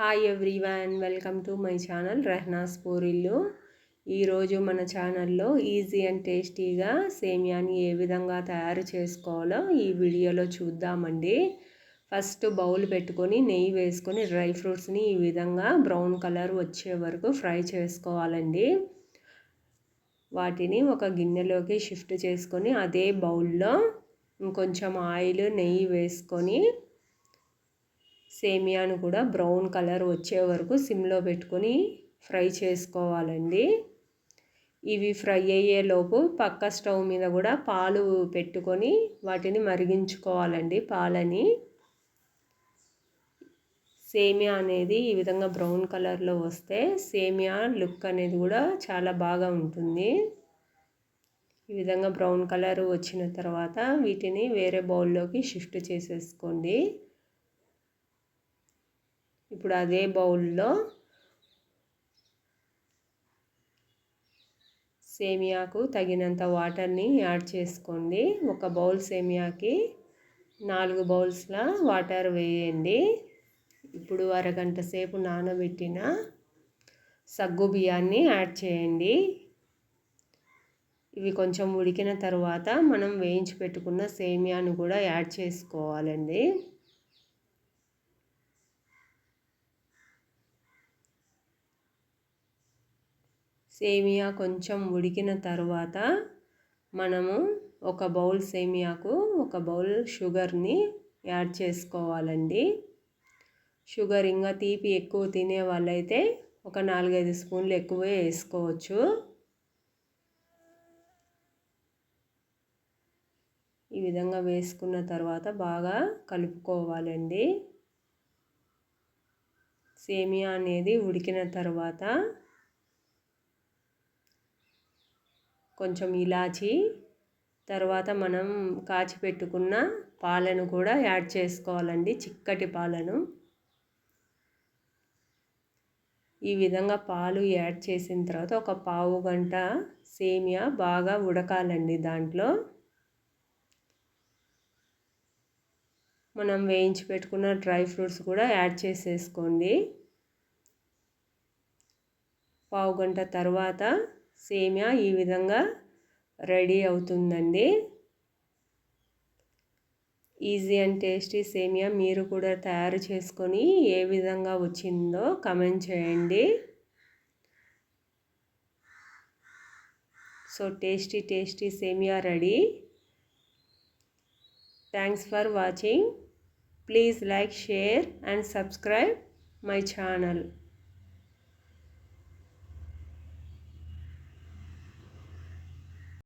Hi everyone welcome to my channel Rehana's Poorillu ఈరోజు మన ఛానల్లో ఈజీ అండ్ టేస్టీగా సేమియాని ఏ విధంగా తయారు చేసుకోవాలో ఈ వీడియోలో చూద్దామండి. ఫస్ట్ బౌల్ పెట్టుకొని నెయ్యి వేసుకొని డ్రై ఫ్రూట్స్ని ఈ విధంగా బ్రౌన్ కలర్ వచ్చే వరకు ఫ్రై చేసుకోవాలండి. వాటిని ఒక గిన్నెలోకి షిఫ్ట్ చేసుకొని అదే బౌల్లో ఇంకొంచెం ఆయిల్ నెయ్యి వేసుకొని సేమియాను కూడా బ్రౌన్ కలర్ వచ్చే వరకు సిమ్లో పెట్టుకొని ఫ్రై చేసుకోవాలండి. ఇవి ఫ్రై అయ్యేలోపు పక్క స్టవ్ మీద కూడా పాలు పెట్టుకొని వాటిని మరిగించుకోవాలండి పాలని. సేమియా అనేది ఈ విధంగా బ్రౌన్ కలర్లో వస్తే సేమియా లుక్ అనేది కూడా చాలా బాగా ఉంటుంది. ఈ విధంగా బ్రౌన్ కలర్ వచ్చిన తర్వాత వీటిని వేరే బౌల్లోకి షిఫ్ట్ చేసేసుకోండి. ఇప్పుడు అదే బౌల్లో సేమియాకు తగినంత వాటర్ని యాడ్ చేసుకోండి. ఒక బౌల్ సేమియాకి నాలుగు బౌల్స్ల వాటర్ వేయండి. ఇప్పుడు అరగంట సేపు నానబెట్టిన సగ్గు బియ్యాన్ని యాడ్ చేయండి. ఇవి కొంచెం ఉడికిన తర్వాత మనం వేయించి పెట్టుకున్న సేమియాను కూడా యాడ్ చేసుకోవాలండి. సేమియా కొంచెం ఉడికిన తర్వాత మనము ఒక బౌల్ సేమియాకు ఒక బౌల్ షుగర్ని యాడ్ చేసుకోవాలండి. షుగర్ ఇంకా తీపి ఎక్కువ తినే వాళ్ళైతే ఒక నాలుగైదు స్పూన్లు ఎక్కువే వేసుకోవచ్చు. ఈ విధంగా వేసుకున్న తర్వాత బాగా కలుపుకోవాలండి. సేమియా అనేది ఉడికిన తర్వాత కొంచెం ఇలాచి తర్వాత మనం కాచి పెట్టుకున్న పాలను కూడా యాడ్ చేసుకోవాలండి చిక్కటి పాలను. ఈ విధంగా పాలు యాడ్ చేసిన తర్వాత ఒక పావు గంట సేమియా బాగా ఉడకాలండి దాంట్లో. మనం వేయించి పెట్టుకున్న డ్రై ఫ్రూట్స్ కూడా యాడ్ చేసేసుకోండి. పావు గంట తర్వాత సేమియా ఈ విధంగా రెడీ అవుతుందండి. ఈజీ అండ్ టేస్టీ సేమియా మీరు కూడా తయారు చేసుకొని ఏ విధంగా వచ్చిందో కమెంట్ చేయండి. సో టేస్టీ టేస్టీ సేమియా ready. Thanks for watching. Please like share and subscribe my channel.